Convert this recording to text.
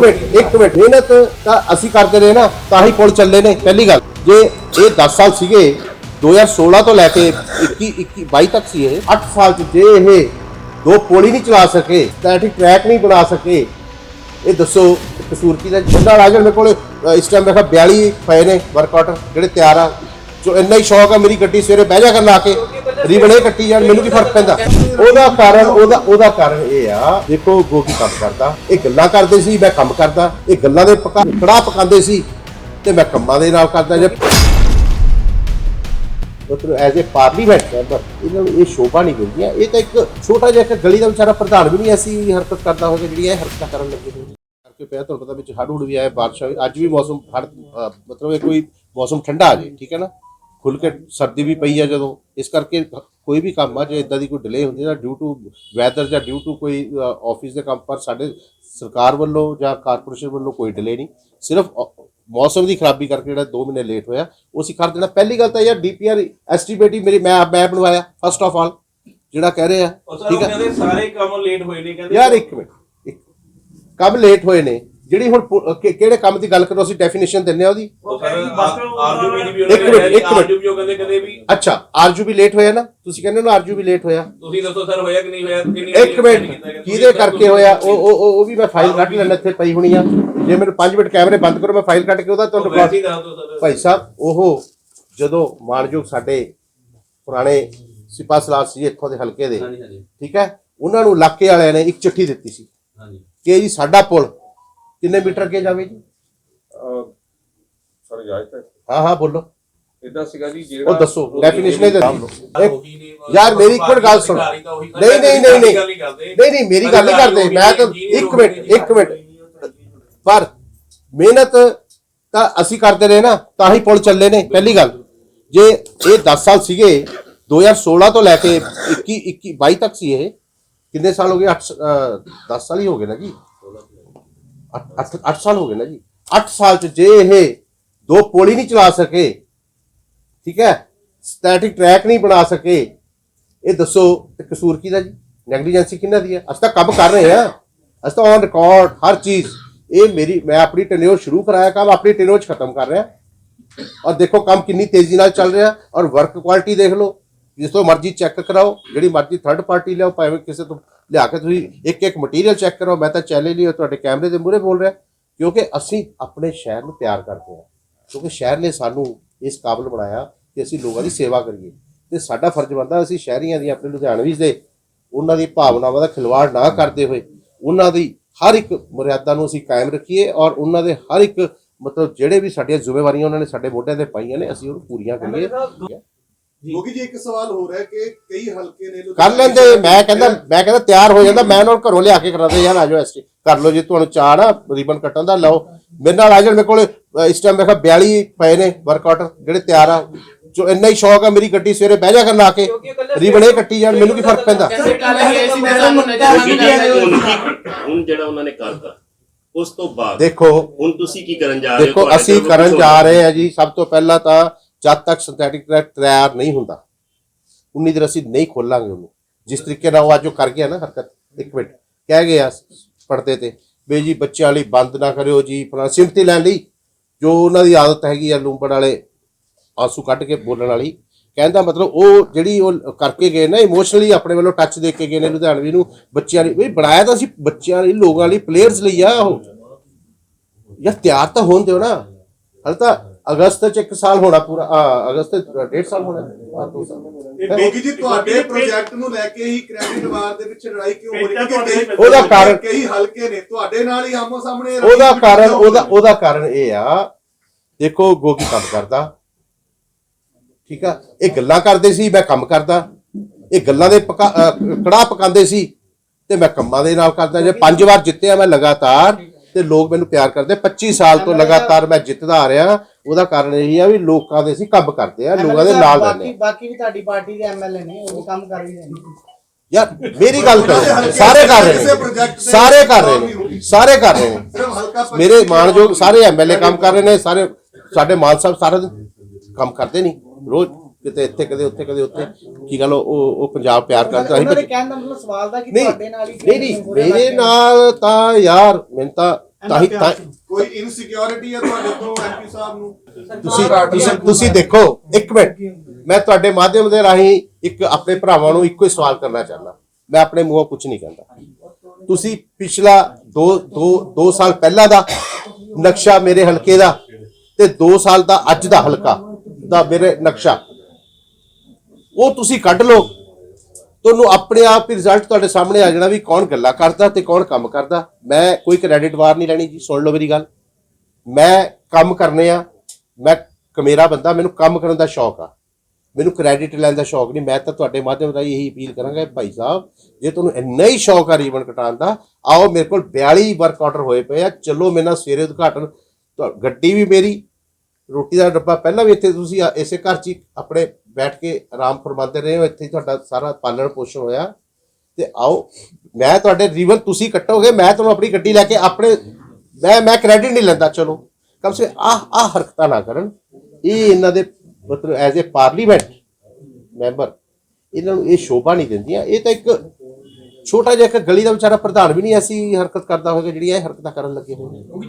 Minute, ਇੱਕ minute. ਮਿਹਨਤ ਤਾਂ ਅਸੀਂ ਕਰਦੇ ਰਹੇ ਨਾ, ਤਾਂ ਹੀ ਪੁਲ ਚੱਲੇ ਨੇ। ਪਹਿਲੀ ਗੱਲ, ਜੇ ਇਹ 10 ਸਾਲ ਸੀਗੇ 2016 ਤੋਂ ਲੈ ਕੇ 21 21 22 ਤੱਕ ਸੀ ਇਹ 8 ਸਾਲ ਚ ਜੇ ਇਹ ਦੋ ਪੁਲ ਹੀ ਨਹੀਂ ਚਲਾ ਸਕੇ ਸਟੈਟਿਕ ਟਰੈਕ ਨਹੀਂ ਬਣਾ ਸਕੇ। ਇਹ ਦੱਸੋ, ਕਸੂਰ ਕੀ ਦਾ? ਜਿੰਦਾ ਰਾਜਨ ਮੇਰੇ ਕੋਲ ਇਸ ਟਾਈਮ ਮੇਰਾ 42 ਪਏ ਨੇ ਵਰਕਆਊਟ ਜਿਹੜੇ ਤਿਆਰ ਆ। ਜੋ ਇੰਨਾ ਹੀ ਸ਼ੌਕ ਆ, ਮੇਰੀ ਗੱਡੀ ਸਵੇਰੇ ਬਹਿ ਜਾ ਕਰਨ ਲਾ ਕੇ। ਰੀਬਣੇ ਕੱਟੀ ਜਾਣ, ਮੈਨੂੰ ਕੀ ਫ਼ਰਕ ਪੈਂਦਾ? ਉਹਦਾ ਕਾਰਨ, ਉਹਦਾ ਉਹਦਾ ਕਾਰਨ ਇਹ ਆ, ਦੇਖੋ ਗੋਗੀ ਕੰਮ ਕਰਦਾ, ਇਹ ਗੱਲਾਂ ਕਰਦੇ ਸੀ, ਮੈਂ ਕੰਮ ਕਰਦਾ, ਇਹ ਗੱਲਾਂ ਦੇ ਪਕਾ, ਕੜਾ ਪਕਾਉਂਦੇ ਸੀ, ਤੇ ਮੈਂ ਕੰਮਾਂ ਦੇ ਨਾਲ ਕਰਦਾ ਜੇ। ਮਤਲਬ ਐਜ਼ ਅ ਪਾਰਲੀਮੈਂਟ ਮੈਂਬਰ, ਇਹਨਾਂ ਨੂੰ ਇਹ ਸ਼ੋਭਾ ਨਹੀਂ ਮਿਲਦੀ ਇਹ ਤਾਂ ਇੱਕ ਛੋਟਾ ਜਿਹਾ ਇੱਕ ਗਲੀ ਦਾ ਵਿਚਾਰਾ ਪ੍ਰਧਾਨ ਵੀ ਨਹੀਂ ਐਸੀ ਹਰਕਤ ਕਰਦਾ ਹੋਵੇ, ਜਿਹੜੀ ਇਹ ਹਰਕਤਾਂ ਕਰਨ ਲੱਗੇ ਹੋਏ ਨੇ ਕਰਕੇ ਪਿਆ ਤੁਹਾਨੂੰ ਪਤਾ ਵਿੱਚ ਹੜ੍ਹ ਵੀ ਆਏ ਬਾਰਿਸ਼ ਅੱਜ ਵੀ ਮੌਸਮ ਹੜ ਮਤਲਬ ਇਹ ਕੋਈ ਮੌਸਮ ਠੰਡਾ ਆ ਜੇ, ਠੀਕ ਹੈ ਨਾ? ਖੁੱਲ ਕੇ ਸਰਦੀ ਵੀ ਪਈ ਆ ਜਦੋਂ। ਇਸ ਕਰਕੇ ਕੋਈ ਵੀ ਕੰਮ ਆ ਜੇ ਇਦਾਂ ਦੀ ਕੋਈ ਡਿਲੇ ਹੁੰਦੀ ਨਾ ਡਿਊ ਟੂ ਵੈਦਰ ਜਾਂ ਡਿਊ ਟੂ ਕੋਈ ਆਫਿਸ ਦੇ ਕੰਮ ਪਰ ਸਾਡੇ ਸਰਕਾਰ ਵੱਲੋਂ ਜਾਂ ਕਾਰਪੋਰੇਸ਼ਨ ਵੱਲੋਂ ਕੋਈ ਡਿਲੇ ਨਹੀਂ। ਸਿਰਫ ਮੌਸਮ ਦੀ ਖਰਾਬੀ ਕਰਕੇ ਜਿਹੜਾ 2 ਮਹੀਨੇ ਲੇਟ ਹੋਇਆ ਉਹ ਅਸੀਂ ਕਰ ਦੇਣਾ। ਪਹਿਲੀ ਗੱਲ ਤਾਂ ਯਾਰ ਡੀਪੀਆਰ ਐਸਟੀਮੇਟੀ ਮੇਰੀ ਮੈਂ ਮੈਂ ਬਣਵਾਇਆ ਫਸਟ ਆਫ ਆਲ ਜਿਹੜਾ ਕਹਿ ਰਹੇ। ਆ ਠੀਕ ਹੈ ਸਾਰੇ ਕੰਮ ਲੇਟ ਹੋਏ ਨੇ ਕਹਿੰਦੇ ਯਾਰ ਇੱਕ ਮਿੰਟ ਕਬ ਲੇਟ ਹੋਏ ਨੇ। ਜਿਹੜੀ ਹੁਣ ਪੁ- ਕਿ- ਕਿਹੜੇ ਕੰਮ ਦੀ ਗੱਲ ਕਰੋ ਅਸੀਂ ਡੈਫੀਨੇਸ਼ਨ ਦਿੰਨੇ ਆ ਉਹਦੀ? ਉਹ ਆਰਜੂਬੀ ਦੀ ਵੀ ਇੱਕ ਮਿੰਟ, ਇੱਕ ਮਿੰਟ। ਆਰਜੂਬੀ ਉਹ ਕਹਿੰਦੇ ਕਦੇ ਵੀ। ਅੱਛਾ ਆਰਜੂ ਵੀ ਲੇਟ ਹੋਇਆ ਨਾ? ਤੁਸੀਂ ਕਹਿੰਦੇ ਹੋ ਨਾ ਆਰਜੂ ਵੀ ਲੇਟ ਹੋਇਆ। ਤੁਸੀਂ ਦੱਸੋ ਸਰ ਹੋਇਆ ਕਿ ਨਹੀਂ ਹੋਇਆ? ਕਿੰਨੀ ਇੱਕ ਮਿੰਟ ਕਿਹਦੇ ਕਰਕੇ ਹੋਇਆ? ਉਹ ਉਹ ਉਹ- ਉਹ ਵੀ ਮੈਂ ਫਾਈਲ ਕੱਢ ਲੈਣਾ ਇੱਥੇ ਪਈ ਹੋਣੀ ਆ। ਜੇ ਮੈਨੂੰ 5 ਮਿੰਟ ਕੈਮਰੇ ਬੰਦ ਕਰੋ ਮੈਂ ਫਾਈਲ ਕੱਢ ਕੇ ਉਹਦਾ ਤੁਹਾਨੂੰ ਵੈਸੇ ਦੱਸ ਸਰ। ਭਾਈ ਸਾਹਿਬ ਉਹ ਜਦੋਂ ਮਾਨਯੋਗ ਸਾਡੇ ਪੁਰਾਣੇ ਸਿਪਾਹ ਸਲਾਰ ਸੀ ਇੱਥੋਂ ਦੇ ਹਲਕੇ ਦੇ ਹਾਂਜੀ ਹਾਂਜੀ। ਠੀਕ ਹੈ? ਉਹਨਾਂ ਨੂੰ ਇਲਾਕੇ ਵਾਲਿਆਂ ਨੇ ਇੱਕ ਚਿੱਠੀ ਦਿੱਤੀ ਸੀ ਹਾਂਜੀ। ਕਿ ਜੀ ਸਾਡਾ ਪੁਲ ਕਿੰਨੇ ਮੀਟਰ ਅੱਗੇ ਜਾਵੇ ਜੀ? ਸਰ ਇਜਾਜ਼ਤ ਹੈ। ਹਾਂ ਹਾਂ ਬੋਲੋ। ਇਦਾਂ ਸੀਗਾ ਜੀ ਜਿਹੜਾ ਉਹ ਦੱਸੋ ਡੈਫੀਨੇਸ਼ਨ ਇਹ ਦੱਸੋ ਇੱਕ- ਉਹੀ ਨੇ, ਯਾਰ ਮੇਰੀ ਇੱਕ ਮਿੰਟ ਗੱਲ ਸੁਣ। ਨਹੀਂ ਨਹੀਂ ਨਹੀਂ ਨਹੀਂ। ਨਹੀਂ ਨਹੀਂ ਮੇਰੀ ਗੱਲ ਨਹੀਂ ਕਰਦੇ। ਮੈਂ ਤਾਂ ਇੱਕ ਮਿੰਟ ਇੱਕ ਮਿੰਟ। ਪਰ ਮਿਹਨਤ ਤਾਂ ਅਸੀਂ ਕਰਦੇ ਰਹੇ ਨਾ ਤਾਂ ਹੀ ਪੁਲ ਚੱਲੇ ਨੇ ਪਹਿਲੀ ਗੱਲ। ਜੇ ਇਹ 10 ਸਾਲ ਸੀਗੇ 2016 ਤੋਂ ਲੈ ਕੇ 21 21 22 ਤੱਕ ਸੀ ਇਹ ਕਿੰਨੇ ਸਾਲ ਹੋ ਗਏ? 8 10 ਸਾਲ ਹੀ ਹੋ ਗਏ ਨਾ ਜੀ। 8 8 ਸਾਲ ਹੋ ਗਏ ਨਾ ਜੀ। 8 ਸਾਲ ਚ ਜੇ ਇਹ ਦੋ ਪੋਲੀ ਨਹੀਂ ਚਲਾ ਸਕੇ, ਠੀਕ ਹੈ ਸਟੈਟਿਕ ਟਰੈਕ ਨਹੀਂ ਬਣਾ ਸਕੇ, ਇਹ ਦੱਸੋ ਤੇ ਕਸੂਰ ਕੀ ਦਾ ਜੀ? ਨੈਗਲੀਜੈਂਸੀ ਕਿਹਨਾਂ ਦੀ ਹੈ ਅਸੀਂ ਤਾਂ ਕੰਮ ਕਰ ਰਹੇ ਹਾਂ। ਅਸੀਂ ਤਾਂ ਔਨ ਰਿਕਾਰਡ ਹਰ ਚੀਜ਼। ਇਹ ਮੇਰੀ ਮੈਂ ਆਪਣੀ ਟੈਨਿਓਰ ਸ਼ੁਰੂ ਕਰਾਇਆ ਕੰਮ, ਆਪਣੀ ਟੈਨਿਓਰ ਚ ਖਤਮ ਕਰ ਰਿਹਾ। ਔਰ ਦੇਖੋ ਕੰਮ ਕਿੰਨੀ ਤੇਜ਼ੀ ਨਾਲ ਚੱਲ ਰਿਹਾ ਔਰ ਵਰਕ ਕੁਆਲਿਟੀ ਦੇਖ ਲਓ। ਜਿਸ ਤੋਂ ਮਰਜ਼ੀ ਚੈੱਕ ਕਰਾਓ, ਜਿਹੜੀ ਮਰਜ਼ੀ ਥਰਡ ਪਾਰਟੀ ਲਿਆਓ, ਭਾਵੇਂ ਕਿਸੇ ਤੋਂ ਲਿਆ ਕੇ ਤੁਸੀਂ ਇੱਕ ਇੱਕ ਮਟੀਰੀਅਲ ਚੈੱਕ ਕਰੋ ਮੈਂ ਤਾਂ ਚੈਲੰਜ ਨਹੀਂ ਤੁਹਾਡੇ ਕੈਮਰੇ ਦੇ ਮੂਹਰੇ ਬੋਲ ਰਿਹਾ, ਕਿਉਂਕਿ ਅਸੀਂ ਆਪਣੇ ਸ਼ਹਿਰ ਨੂੰ ਪਿਆਰ ਕਰਦੇ ਹਾਂ, ਕਿਉਂਕਿ ਸ਼ਹਿਰ ਨੇ ਸਾਨੂੰ ਇਸ ਕਾਬਲ ਬਣਾਇਆ ਕਿ ਅਸੀਂ ਲੋਕਾਂ ਦੀ ਸੇਵਾ ਕਰੀਏ, ਤੇ ਸਾਡਾ ਫਰਜ਼ ਬਣਦਾ ਅਸੀਂ ਸ਼ਹਿਰੀਆਂ ਦੀ ਆਪਣੇ ਲੁਧਿਆਣਵੀਂ ਦੇ ਉਹਨਾਂ ਦੀ ਭਾਵਨਾਵਾਂ ਦਾ ਖਿਲਵਾੜ ਨਾ ਕਰਦੇ ਹੋਏ, ਉਹਨਾਂ ਦੀ ਹਰ ਇੱਕ ਮਰਿਆਦਾ ਨੂੰ ਅਸੀਂ ਕਾਇਮ ਰੱਖੀਏ ਔਰ ਉਹਨਾਂ ਦੇ ਹਰ ਇੱਕ ਮਤਲਬ ਜਿਹੜੇ ਵੀ ਸਾਡੀਆਂ ਜ਼ਿੰਮੇਵਾਰੀਆਂ ਉਹਨਾਂ ਨੇ ਸਾਡੇ ਮੋਢਿਆਂ ਤੇ ਪਾਈਆਂ ਨੇ, ਅਸੀਂ ਉਹਨੂੰ ਪੂਰੀਆਂ ਕਰੀਏ। ਕਿਉਂਕਿ ਜੀ ਇੱਕ ਸਵਾਲ ਹੋ ਰਿਹਾ ਕਿ ਕਈ ਹਲਕੇ ਨੇ ਕਰ ਲੈਂਦੇ ਮੈਂ ਕਹਿੰਦਾ ਮੈਂ ਕਹਿੰਦਾ ਤਿਆਰ ਹੋ ਜਾਂਦਾ ਮੈਂ ਉਹਨਾਂ ਨੂੰ ਘਰੋਂ ਲਿਆ ਕੇ ਕਰਾਦੇ ਯਾਰ ਆਜੋ ਐਸਟੀ ਕਰ ਲਓ ਜੇ ਤੁਹਾਨੂੰ ਚਾਹ ਨਾ ਰੀਬਨ ਕੱਟਣ ਦਾ ਲਓ। ਮੇਰੇ ਨਾਲ ਆ ਜਾਣ ਮੇਰੇ ਕੋਲ ਇਸ ਟਾਈਮ ਮੇਰਾ 42 ਪਏ ਨੇ ਵਰਕਆਊਟ ਜਿਹੜੇ ਤਿਆਰ ਆ ਜੋ ਇੰਨਾ ਹੀ ਸ਼ੌਕ ਆ ਮੇਰੀ ਗੱਡੀ ਸਵੇਰੇ ਬਹਿ ਜਾ ਕਰਨ ਲਾ ਕੇ ਰੀਬਣੇ ਕੱਟੀ ਜਾਣ ਮੈਨੂੰ ਕੀ ਫ਼ਰਕ ਪੈਂਦਾ? ਹੁਣ ਜਿਹੜਾ ਉਹਨਾਂ ਨੇ ਕਰਤਾ ਉਸ ਤੋਂ ਬਾਅਦ ਦੇਖੋ ਹੁਣ ਤੁਸੀਂ ਕੀ ਕਰਨ ਜਾ ਰਹੇ ਹੋ? ਦੇਖੋ ਅਸੀਂ ਕੋਲ ਕਰਨ ਜਾ ਰਹੇ ਹਾਂ ਜੀ ਸਭ ਤੋਂ ਪਹਿਲਾਂ ਤਾਂ ਜਦ ਤੱਕ ਸਿੰਥੈਟਿਕ ਟਰੈਕ ਤਿਆਰ ਨਹੀਂ ਹੁੰਦਾ, ਉਨੀ ਦੇਰ ਅਸੀਂ ਨਹੀਂ ਖੋਲਾਂਗੇ ਉਹਨੂੰ। ਜਿਸ ਤਰੀਕੇ ਨਾਲ ਉਹ ਅੱਜ ਉਹ ਕਰ ਗਿਆ ਨਾ ਹਰਕਤ, ਇੱਕ ਮਿੰਟ, ਕਹਿ ਗਿਆ ਪੜਦੇ ਤੇ ਵੀ ਜੀ ਬੱਚਿਆਂ ਲਈ ਬੰਦ ਨਾ ਕਰਿਓ ਜੀ ਫਲਾਂ ਸਿੰਪਤੀ ਲੈਣ ਲਈ, ਜੋ ਉਹਨਾਂ ਦੀ ਆਦਤ ਹੈਗੀ ਆ ਲੂੰਬੜ ਵਾਲੇ ਆਂਸੂ ਕੱਢ ਕੇ ਬੋਲਣ ਵਾਲੀ ਕਹਿੰਦਾ ਮਤਲਬ ਉਹ ਜਿਹੜੀ ਉਹ ਕਰਕੇ ਗਏ ਨਾ ਇਮੋਸ਼ਨਲੀ ਆਪਣੇ ਵੱਲੋਂ ਟੱਚ ਦੇ ਕੇ ਗਏ ਨੇ ਲੁਧਿਆਣਵੀ ਨੂੰ, ਬੱਚਿਆਂ ਲਈ, ਵੀ ਬਣਾਇਆ ਤਾਂ ਅਸੀਂ ਬੱਚਿਆਂ ਲਈ, ਲੋਕਾਂ ਲਈ ਪਲੇਅਰਸ ਲਈ ਆ ਉਹ। ਯਾਰ ਤਿਆਰ ਤਾਂ ਹੋਣ ਦਿਓ ਨਾ, ਹਲ ਤਾਂ ਅਗਸਤ ਚ ਇੱਕ ਸਾਲ ਹੋਣਾ ਪੂਰਾ ਆ, ਅਗਸਤ ਚ ਡੇਢ ਸਾਲ ਹੋਣਾ ਆ, ਦੋ ਸਾਲ। ਕਿਉਂਕਿ ਜੀ ਤੁਹਾਡੇ ਪ੍ਰੋਜੈਕਟ ਨੂੰ ਲੈ ਕੇ ਹੀ ਕ੍ਰੈਡਿਟ ਵਾਰ ਦੇ ਵਿੱਚ ਲੜਾਈ ਕਿਉਂ ਹੋ ਰਹੀ ਹੈ? ਕਿ ਕਈ ਉਹਦਾ ਕਾਰਨ ਕਈ ਹਲਕੇ ਨੇ ਤੁਹਾਡੇ ਨਾਲ ਹੀ ਆਮੋ ਸਾਹਮਣੇ ਉਹਦਾ ਕਾਰਨ ਉਹਦਾ ਉਹਦਾ ਕਾਰਨ ਇਹ ਆ ਦੇਖੋ ਗੋਗੀ ਕੰਮ ਕਰਦਾ ਠੀਕ ਆ? ਇਹ ਗੱਲਾਂ ਕਰਦੇ ਸੀ ਮੈਂ ਕੰਮ ਕਰਦਾ। ਇਹ ਗੱਲਾਂ ਦੇ ਪਕਾ ਕੜਾਹ ਪਕਾਉਂਦੇ ਸੀ ਤੇ ਮੈਂ ਕੰਮਾਂ ਦੇ ਨਾਲ ਕਰਦਾ। ਜੇ ਪੰਜ ਵਾਰ ਜਿੱਤਿਆ ਮੈਂ ਲਗਾਤਾਰ ਤੇ ਲੋਕ ਮੈਨੂੰ ਪਿਆਰ ਕਰਦੇ। 25 ਸਾਲ ਤੋਂ ਲਗਾਤਾਰ ਮੈਂ ਜਿੱਤਦਾ ਆ ਰਿਹਾ। ਉਹਦਾ ਕਾਰਨ ਇਹ ਆ ਵੀ ਲੋਕਾਂ ਦੇ ਅਸੀਂ ਕੰਮ ਕਰਦੇ ਆ ਲੋਕਾਂ ਦੇ ਨਾਲ ਰਹਿੰਦੇ ਬਾਕੀ ਆ। ਬਾਕੀ ਵੀ ਤੁਹਾਡੀ ਪਾਰਟੀ ਦੇ ਐਮਐਲਏ ਨੇ ਉਹ ਵੀ ਕੰਮ ਕਰ ਰਹੇ ਨੇ। ਯਾਰ ਮੇਰੀ ਗੱਲ ਕਰੋ ਸਾਰੇ ਕਰ ਰਹੇ ਨੇ। ਸਾਰੇ ਕਰ ਰਹੇ ਨੇ। ਸਾਰੇ ਕਰ ਰਹੇ ਨੇ। ਸਿਰਫ ਹਲਕਾ ਪਰ- ਮੇਰੇ ਮਾਨਯੋਗ ਸਾਰੇ ਐਮਐਲਏ ਕੰਮ ਕਰ ਰਹੇ ਨੇ ਸਾਰੇ ਸਾਡੇ ਮਾਨ ਸਾਹਿਬ ਸਾਰਾ ਦਿਨ ਕੰਮ ਕਰਦੇ ਨਹੀਂ। ਰੋਜ਼ ਕਿਤੇ ਇੱਥੇ ਕਦੇ ਉੱਥੇ ਕਦੇ ਉੱਥੇ। ਕੀ ਗੱਲ ਉਹ ਉਹ ਪੰਜਾਬ ਪਿਆਰ ਕਰਦਾ ਉਹਨਾਂ ਦੇ ਕਹਿਣ ਦਾ ਮਤਲਬ ਸਵਾਲ ਦਾ ਕਿ ਨਹੀਂ ਤੁਹਾਡੇ ਨਾਲ ਹੀ ਨਹੀਂ ਨਹੀਂ ਮੇਰੇ। ਨਾਲ ਤਾਂ ਯਾਰ ਮੈਨੂੰ ਤਾਂ ਤਾਂ ਹੀ ਤਾਂ ਕੋਈ ਇਨਸਿਕਿਉਰਿਟੀ ਹੈ ਤੁਹਾਡੇ ਤੋਂ ਐਮਪੀ ਸਾਹਿਬ ਨੂੰ? ਤੁਸੀਂ ਤੁਸੀਂ ਤੁਸੀਂ ਦੇਖੋ ਇੱਕ ਮਿੰਟ। ਮੈਂ ਤੁਹਾਡੇ ਮਾਧਿਅਮ ਦੇ ਰਾਹੀਂ ਇੱਕ ਆਪਣੇ ਭਰਾਵਾਂ ਨੂੰ ਇੱਕੋ ਹੀ ਸਵਾਲ ਕਰਨਾ ਚਾਹੁੰਦਾ। ਮੈਂ ਆਪਣੇ ਮੂੰਹੋਂ ਕੁਝ ਨਹੀਂ ਕਹਿੰਦਾ। ਤੁਸੀਂ ਪਿਛਲਾ 2 2 2 ਸਾਲ ਪਹਿਲਾਂ ਦਾ ਨਕਸ਼ਾ ਮੇਰੇ ਹਲਕੇ ਦਾ ਤੇ 2 ਸਾਲ ਦਾ ਅੱਜ ਦਾ ਹਲਕਾ ਦਾ ਮੇਰੇ ਨਕਸ਼ਾ। ਉਹ ਤੁਸੀਂ ਕੱਢ ਲਓ। ਤੁਹਾਨੂੰ ਆਪਣੇ ਆਪ ਹੀ ਰਿਜ਼ਲਟ ਤੁਹਾਡੇ ਸਾਹਮਣੇ ਆ ਜਾਣਾ ਵੀ ਕੌਣ ਗੱਲਾਂ ਕਰਦਾ ਤੇ ਕੌਣ ਕੰਮ ਕਰਦਾ। ਮੈਂ ਕੋਈ ਕ੍ਰੈਡਿਟ ਵਾਰ ਨਹੀਂ ਲੈਣੀ ਜੀ, ਸੁਣ ਲਓ ਮੇਰੀ ਗੱਲ। ਮੈਂ ਕੰਮ ਕਰਨੇ ਆ, ਮੈਂ ਕਮੇਰਾ ਬੰਦਾ, ਮੈਨੂੰ ਕੰਮ ਕਰਨ ਦਾ ਸ਼ੌਕ ਆ। ਮੈਨੂੰ ਕ੍ਰੈਡਿਟ ਲੈਣ ਦਾ ਸ਼ੌਕ ਨਹੀਂ, ਮੈਂ ਤਾਂ ਤੁਹਾਡੇ ਮਾਧਿਅਮ ਰਾਹੀਂ ਇਹੀ ਅਪੀਲ ਕਰਾਂਗਾ ਭਾਈ ਸਾਹਿਬ, ਜੇ ਤੁਹਾਨੂੰ ਇੰਨਾ ਹੀ ਸ਼ੌਕ ਆ ਰੀਬਨ ਕਟਾਉਣ ਦਾ, ਆਓ ਮੇਰੇ ਕੋਲ 42 ਵਰਕ ਆਰਡਰ ਹੋਏ ਪਏ ਆ, ਚਲੋ ਮੇਰੇ ਨਾਲ ਸਵੇਰੇ ਉਦਘਾਟਨ। ਤੁਹਾ- ਗੱਡੀ ਵੀ ਮੇਰੀ, ਰੋਟੀ ਦਾ ਡੱਬਾ ਪਹਿਲਾਂ ਵੀ ਇੱਥੇ ਤੁਸੀਂ ਇਸੇ ਘਰ 'ਚ ਹੀ ਆਪਣੇ ਬੈਠ ਕੇ ਆਰਾਮ ਫਰਮਾਉਂਦੇ ਰਹੇ ਹੋ, ਇੱਥੇ ਤੁਹਾਡਾ ਸਾਰਾ ਪਾਲਣ ਪੋਸ਼ਣ ਹੋਇਆ। ਤੇ ਆਓ, ਮੈਂ ਤੁਹਾਡੇ ਰੀਵਨ ਤੁਸੀਂ ਕੱਟੋਗੇ, ਮੈਂ ਤੁਹਾਨੂੰ ਆਪਣੀ ਗੱਡੀ ਲੈ ਕੇ ਆਪਣੇ, ਮੈਂ ਮੈਂ ਕ੍ਰੈਡਿਟ ਨਹੀਂ ਲੈਂਦਾ, ਚਲੋ। ਕਮ ਸੇ ਆਹ ਆਹ ਹਰਕਤਾਂ ਨਾ ਕਰਨ। ਇਹ ਇਹਨਾਂ ਦੇ ਮਤਲਬ ਐਜ਼ ਅ ਪਾਰਲੀਮੈਂਟ ਮੈਂਬਰ ਇਹਨਾਂ ਨੂੰ ਇਹ ਸ਼ੋਭਾ ਨਹੀਂ ਦਿੰਦੀਆਂ। ਇਹ ਤਾਂ ਇੱਕ ਛੋਟਾ ਜਿਹਾ ਇੱਕ ਗਲੀ ਦਾ ਵਿਚਾਰਾ ਪ੍ਰਧਾਨ ਵੀ ਨਹੀਂ ਐਸੀ ਹਰਕਤ ਕਰਦਾ ਹੋਵੇਗਾ ਜਿਹੜੀ ਇਹ ਹਰਕਤਾਂ ਕਰਨ ਲੱਗੇ ਹੋਏ